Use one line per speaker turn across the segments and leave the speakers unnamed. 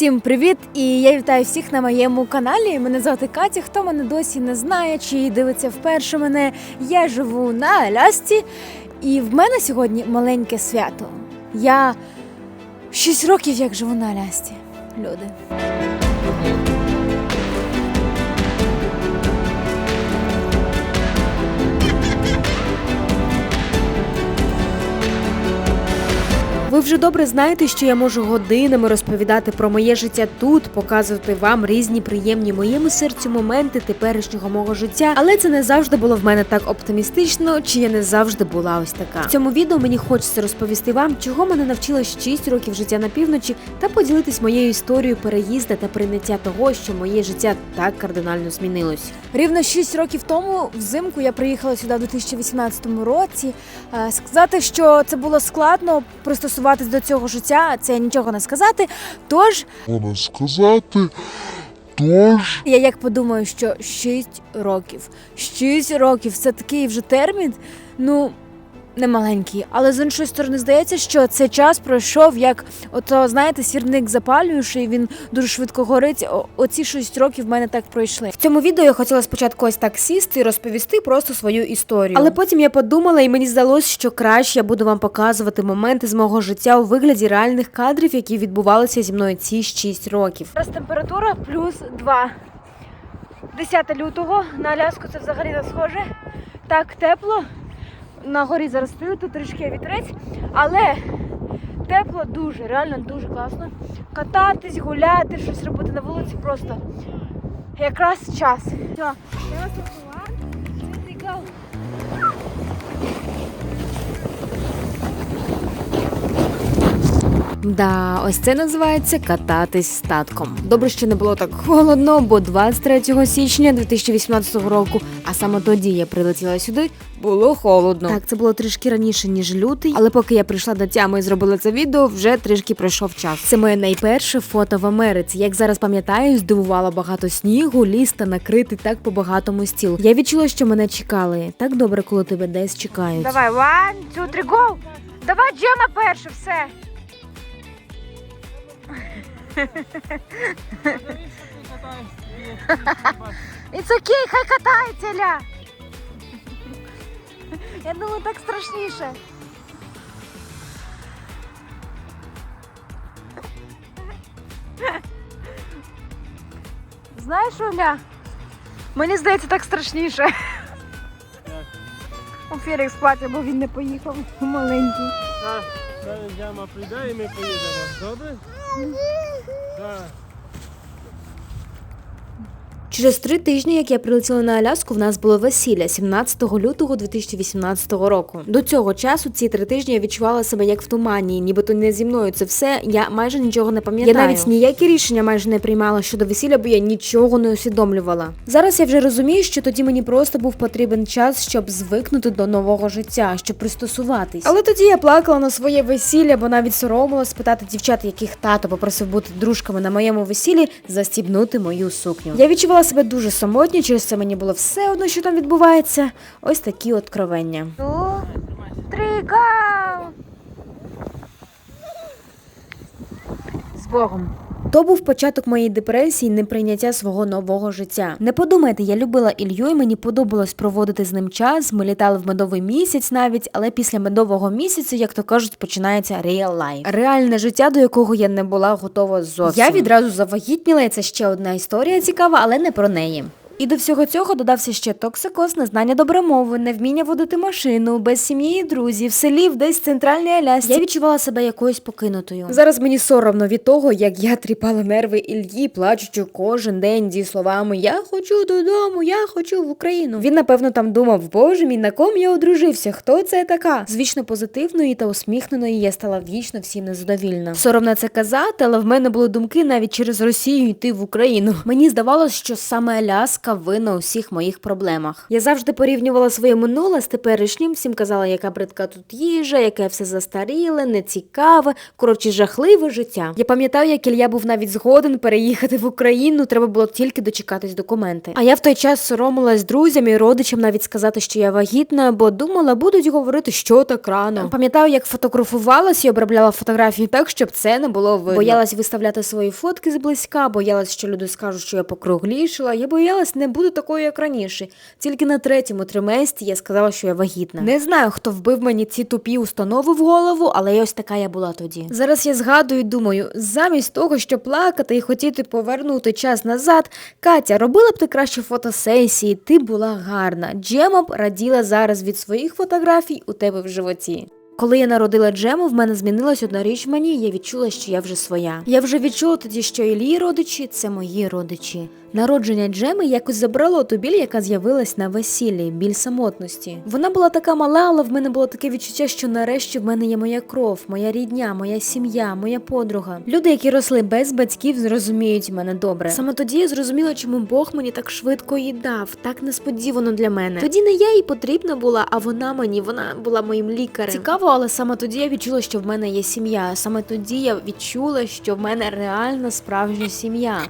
Всім привіт! І я вітаю всіх на моєму каналі. Мене звати Катя. Хто мене досі не знає чи дивиться вперше мене, я живу на Алясці, і в мене сьогодні маленьке свято. Я 6 років як живу на Алясці. Люди. Ви вже добре знаєте, що я можу годинами розповідати про моє життя тут, показувати вам різні приємні моєму серцю моменти теперішнього мого життя, але це не завжди було в мене так оптимістично, чи я не завжди була ось така. В цьому відео мені хочеться розповісти вам, чого мене навчило 6 років життя на півночі, та поділитись моєю історією переїзда та прийняття того, що моє життя так кардинально змінилось. Рівно 6 років тому, взимку, я приїхала сюди в 2018 році. Е, Сказати, що це було складно пристосуватись до цього життя, це нічого не сказати. Тож
Можна сказати. Тож,
я як подумаю, що 6 років. 6 років це такий вже термін. Ну. Не маленький, але з іншої сторони здається, що цей час пройшов як ото, знаєте, сірник запалюєш, і він дуже швидко горить. О- оці 6 років в мене так пройшли. В цьому відео я хотіла спочатку ось так сісти і розповісти просто свою історію. Але потім я подумала, і мені здалося, що краще я буду вам показувати моменти з мого життя у вигляді реальних кадрів, які відбувалися зі мною ці 6 років. Зараз температура плюс 2. 10 лютого на Аляску це взагалі не схоже. Так тепло. На горі зараз стою, тут трішки вітрець, але тепло дуже, реально дуже класно. Кататись, гуляти, щось робити на вулиці просто якраз час. Все, я вас Да, ось це називається кататись статком. Добре, що не було так холодно, бо 23 січня 2018 року, а саме тоді я прилетіла сюди, було холодно. Так, це було трішки раніше, ніж лютий, але поки я прийшла до тями і зробила це відео, вже трішки пройшов час. Це моє найперше фото в Америці. Як зараз пам'ятаю, здивувало багато снігу, ліс та накритий так по багатому стіл. Я відчула, що мене чекали. Так добре, коли тебе десь чекають.
Давай, one, two, three, go! Давай, Джема перше, все. It's окей, хай катається, Ля.
Я думаю, так страшніше. Знаєш, Оля, мені здається, так страшніше. У Фелікс платить, бо він не поїхав маленький.
Яма прийде і ми поїдемо. Добре? Так.
Через три тижні, як я прилетіла на Аляску, в нас було весілля 17 лютого 2018 року. До цього часу ці три тижні я відчувала себе як в тумані, нібито не зі мною це все. Я майже нічого не пам'ятаю. Я навіть ніякі рішення майже не приймала щодо весілля, бо я нічого не усвідомлювала. Зараз я вже розумію, що тоді мені просто був потрібен час, щоб звикнути до нового життя, щоб пристосуватись. Але тоді я плакала на своє весілля, бо навіть соромилась спитати дівчат, яких тато попросив бути дружками на моєму весіллі, застібнути мою сукню. Я відчувала себе дуже самотньо, через це мені було все одно, що там відбувається. Ось такі откровення.
Two, three!
З Богом. То був початок моєї депресії, неприйняття свого нового життя. Не подумайте, я любила Ілью, і мені подобалось проводити з ним час. Ми літали в медовий місяць навіть, але після медового місяця, як то кажуть, починається real life. Реальне життя, до якого я не була готова зовсім. Я відразу завагітніла, і це ще одна історія цікава, але не про неї. І до всього цього додався ще токсикоз, незнання добре мови, невміння водити машину, без сім'ї і друзів, селів, десь в центральній Алясці. Я відчувала себе якоюсь покинутою. Зараз мені соромно від того, як я тріпала нерви Ільї, плачучи кожен день зі словами Я хочу додому, я хочу в Україну. Він напевно там думав, боже мій, на ком я одружився? Хто це така? З вічно позитивної та усміхненої я стала вічно всім незадовільна. Соромно це казати, але в мене були думки навіть через Росію йти в Україну. Мені здавалось, що саме Аляска Аляска винна у всіх моїх проблемах. Я завжди порівнювала своє минуле з теперішнім, всім казала, яка бридка тут їжа, яке все застаріле, нецікаве, коротше, жахливе життя. Я пам'ятаю, як Ілля був навіть згоден переїхати в Україну, треба було тільки дочекатись документи. А я в той час соромилась друзям і родичам навіть сказати, що я вагітна, бо думала, будуть говорити, що так рано. Пам'ятаю, як фотографувалась і обробляла фотографії так, щоб це не було видно. Боялась виставляти свої фотки зблизька, боялась, що люди скажуть, що я покруглішила. Я боялась не бути такою, як раніше. Тільки на третьому триместрі я сказала, що я вагітна. Не знаю, хто вбив мені ці тупі установи в голову, але ось така я була тоді. Зараз я згадую думаю, замість того, щоб плакати і хотіти повернути час назад, Катя, робила б ти краще фотосесії, ти була гарна. Джема б раділа зараз від своїх фотографій у тебе в животі. Коли я народила Джему, в мене змінилась одна річ мені, я відчула, що я вже своя. Я вже відчула тоді, що Ілії родичі це мої родичі. Народження Джеми якось забрало ту біль, яка з'явилась на весіллі, біль самотності. Вона була така мала, але в мене було таке відчуття, що нарешті в мене є моя кров, моя рідня, моя сім'я, моя подруга. Люди, які росли без батьків, зрозуміють мене добре. Саме тоді я зрозуміла, чому Бог мені так швидко її дав, так несподівано для мене. Тоді не я їй потрібна була, а вона мені, вона була моїм лікарем. Цікаво, але саме тоді я відчула, що в мене є сім'я. Саме тоді я відчула, що в мене реальна справжня сім'я.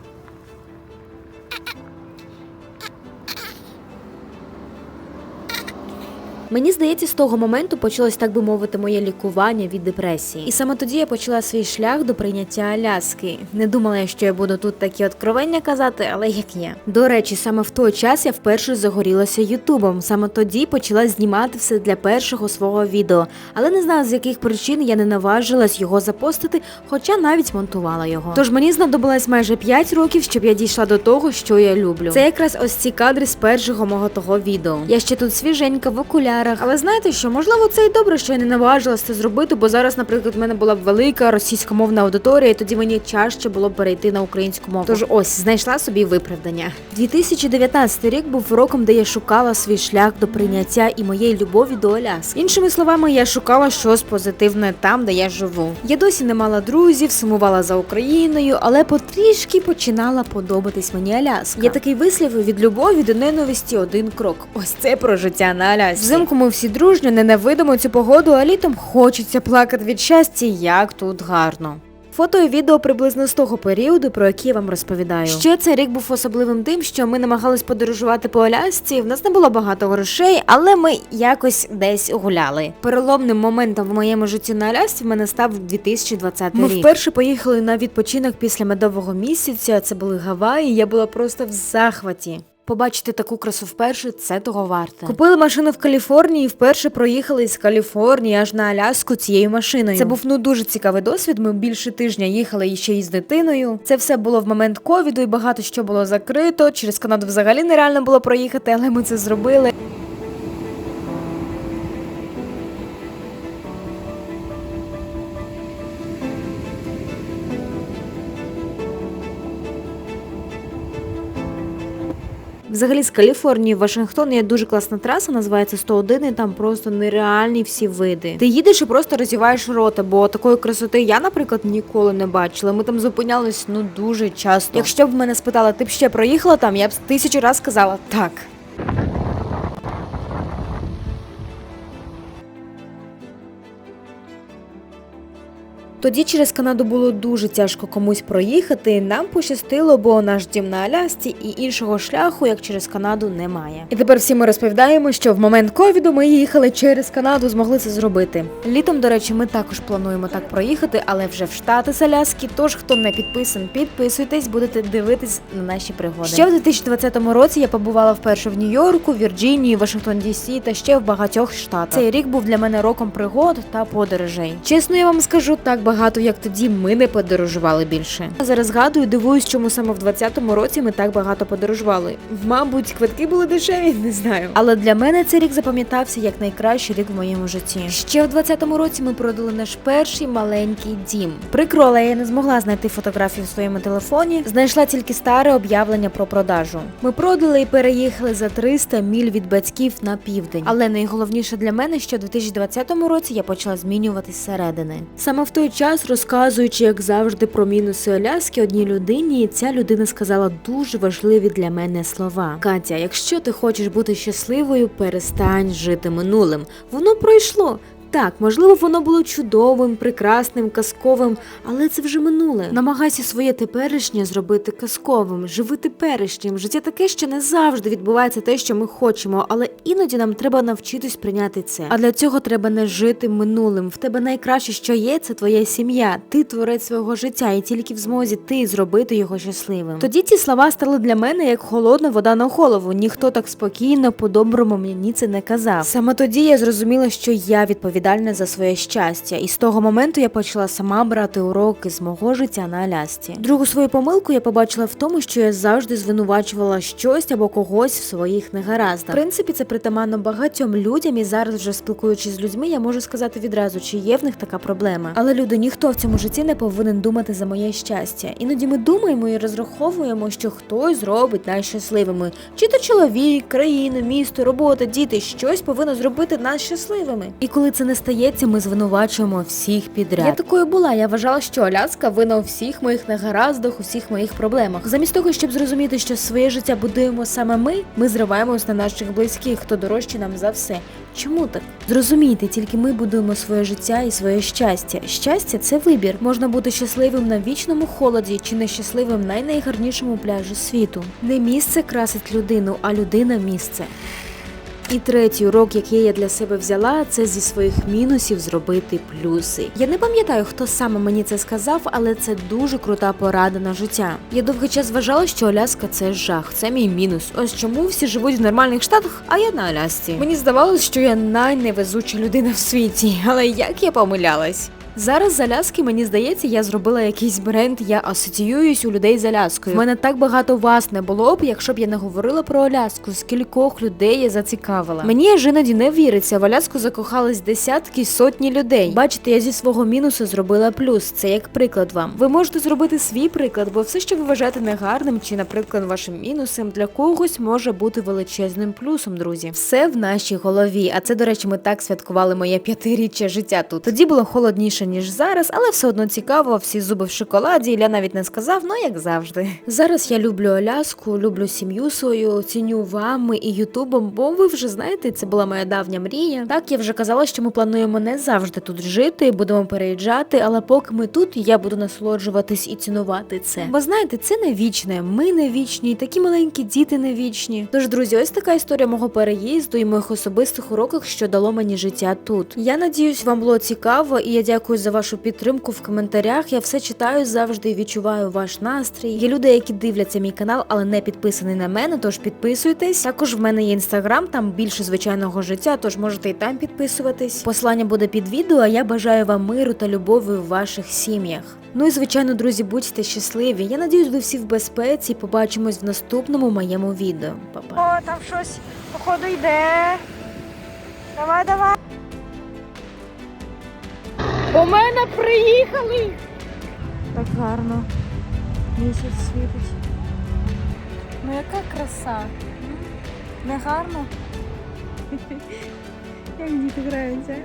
Мені здається, з того моменту почалось, так би мовити, моє лікування від депресії. І саме тоді я почала свій шлях до прийняття Аляски. Не думала я, що я буду тут такі откровення казати, але як є. До речі, саме в той час я вперше загорілася Ютубом. Саме тоді почала знімати все для першого свого відео, але не знаю з яких причин я не наважилась його запостити, хоча навіть монтувала його. Тож мені знадобилось майже 5 років, щоб я дійшла до того, що я люблю. Це якраз ось ці кадри з першого мого того відео. Я ще тут свіженька в окулярах. Але знаєте що, можливо, це і добре, що я не наважилась це зробити, бо зараз, наприклад, в мене була б велика російськомовна аудиторія, і тоді мені чаще було б перейти на українську мову. Тож ось знайшла собі виправдання. 2019 рік був роком, де я шукала свій шлях до прийняття і моєї любові до Аляски. Іншими словами, я шукала щось позитивне там, де я живу. Я досі не мала друзів, сумувала за Україною, але потрішки починала подобатись мені Аляска. Є такий вислів від любові до ненависті один крок. Ось це про життя на Алясці. Взимку ми всі дружньо ненавидимо цю погоду, а літом хочеться плакати від щастя, як тут гарно. Фото і відео приблизно з того періоду, про який я вам розповідаю. Ще цей рік був особливим тим, що ми намагались подорожувати по Алясці. В нас не було багато грошей, але ми якось десь гуляли. Переломним моментом в моєму житті на Алясці в мене став 2020
Ми
рік. Ми вперше поїхали на відпочинок після медового місяця. Це були Гаваї. Я була просто в захваті. Побачити таку красу вперше це того варте. Купили машину в Каліфорнії і вперше проїхали із Каліфорнії аж на Аляску цією машиною. Це був ну дуже цікавий досвід. Ми більше тижня їхали і ще й з дитиною. Це все було в момент ковіду, і багато що було закрито. Через Канаду взагалі нереально було проїхати, але ми це зробили. Взагалі з Каліфорнії в Вашингтон є дуже класна траса, називається 101, і там просто нереальні всі види. Ти їдеш і просто розіваєш рота, бо такої красоти я, наприклад, ніколи не бачила. Ми там зупинялись ну дуже часто. Якщо б мене спитали, ти б ще проїхала там, я б тисячу разів сказала так. Тоді через Канаду було дуже тяжко комусь проїхати. Нам пощастило, бо наш дім на Алясці і іншого шляху, як через Канаду, немає. І тепер всі ми розповідаємо, що в момент ковіду ми їхали через Канаду, змогли це зробити. Літом, до речі, ми також плануємо так проїхати, але вже в штати з Аляски. Тож, хто не підписан, підписуйтесь, будете дивитись на наші пригоди. Ще в 2020 році я побувала вперше в Нью-Йорку, Вірджинії, Вашингтон Дісі та ще в багатьох штатах. Цей рік був для мене роком пригод та подорожей. Чесно, я вам скажу, так багато як тоді ми не подорожували більше. Я зараз згадую, дивуюсь, чому саме в 2020 році ми так багато подорожували. Мабуть, квитки були дешеві, не знаю. Але для мене цей рік запам'ятався як найкращий рік в моєму житті. Ще в 2020 році ми продали наш перший маленький дім. Прикро, але я не змогла знайти фотографію в своєму телефоні. Знайшла тільки старе об'явлення про продажу. Ми продали і переїхали за 300 міль від батьків на південь. Але найголовніше для мене, що в 2020 році я почала змінюватись зсередини. Саме в той час. розказуючи, як завжди, про мінуси Аляски одній людині, ця людина сказала дуже важливі для мене слова. Катя, якщо ти хочеш бути щасливою, перестань жити минулим. Воно пройшло. Так, можливо, воно було чудовим, прекрасним, казковим, але це вже минуле. Намагайся своє теперішнє зробити казковим, живи теперішнім. Життя таке, що не завжди відбувається те, що ми хочемо, але іноді нам треба навчитись прийняти це. А для цього треба не жити минулим. В тебе найкраще, що є, це твоя сім'я. Ти творець свого життя, і тільки в змозі ти зробити його щасливим. Тоді ці слова стали для мене як холодна вода на голову. Ніхто так спокійно, по-доброму мені це не казав. Саме тоді я зрозуміла, що я відповідальна за своє щастя, і з того моменту я почала сама брати уроки з мого життя на Алясці. Другу свою помилку я побачила в тому, що я завжди звинувачувала щось або когось в своїх негараздах. В принципі, це притаманно багатьом людям, і зараз, вже спілкуючись з людьми, я можу сказати відразу, чи є в них така проблема. Але люди, ніхто в цьому житті не повинен думати за моє щастя. Іноді ми думаємо і розраховуємо, що хтось зробить нас щасливими. Чи то чоловік, країна, місто, робота, діти, щось повинно зробити нас щасливими. І коли це не стається, ми звинувачуємо всіх підряд. Я такою була. Я вважала, що Аляска вина у всіх моїх негараздах, у всіх моїх проблемах. Замість того, щоб зрозуміти, що своє життя будуємо саме ми, ми зриваємось на наших близьких, хто дорожче нам за все. Чому так? Зрозумійте, тільки ми будуємо своє життя і своє щастя. Щастя це вибір. Можна бути щасливим на вічному холоді чи нещасливим на найгарнішому пляжі світу. Не місце красить людину, а людина місце. І третій урок, який я для себе взяла, це зі своїх мінусів зробити плюси. Я не пам'ятаю, хто саме мені це сказав, але це дуже крута порада на життя. Я довгий час вважала, що Аляска це жах, це мій мінус. Ось чому всі живуть в нормальних штатах, а я на Алясці. Мені здавалось, що я найневезуча людина в світі, але як я помилялась. Зараз з Аляски, мені здається, я зробила якийсь бренд, я асоціююсь у людей з Аляскою. В мене так багато вас не було б, якщо б я не говорила про Аляску, скількох людей я зацікавила. Мені аж іноді не віриться, в Аляску закохались десятки, сотні людей. Бачите, я зі свого мінусу зробила плюс. Це як приклад вам. Ви можете зробити свій приклад, бо все, що ви вважаєте негарним чи, наприклад, вашим мінусом, для когось може бути величезним плюсом, друзі. Все в нашій голові. А це, до речі, ми так святкували моє п'ятиріччя життя тут. Тоді було холодніше ніж зараз, але все одно цікаво. Всі зуби в шоколаді. Ілля навіть не сказав, ну як завжди. Зараз я люблю Аляску, люблю сім'ю свою, ціню вами і Ютубом, бо ви вже знаєте, це була моя давня мрія. Так я вже казала, що ми плануємо не завжди тут жити, будемо переїжджати, але поки ми тут, я буду насолоджуватись і цінувати це. Бо знаєте, це не вічне. Ми не вічні, такі маленькі діти не вічні. Тож, друзі, ось така історія мого переїзду і моїх особистих уроках, що дало мені життя тут. Я надіюсь, вам було цікаво, і я дякую за вашу підтримку в коментарях. Я все читаю завжди і відчуваю ваш настрій. Є люди, які дивляться мій канал, але не підписані на мене, тож підписуйтесь. Також в мене є інстаграм, там більше звичайного життя, тож можете і там підписуватись. Послання буде під відео. А я бажаю вам миру та любові в ваших сім'ях. Ну і звичайно, друзі, будьте щасливі. Я надіюсь, ви всі в безпеці. Побачимось в наступному моєму відео. Па-па.
О, там щось, походу, йде. Давай, давай.
У мене приїхали. Так гарно. Місяць світить. Ну яка краса. Не гарно? Як діти граються.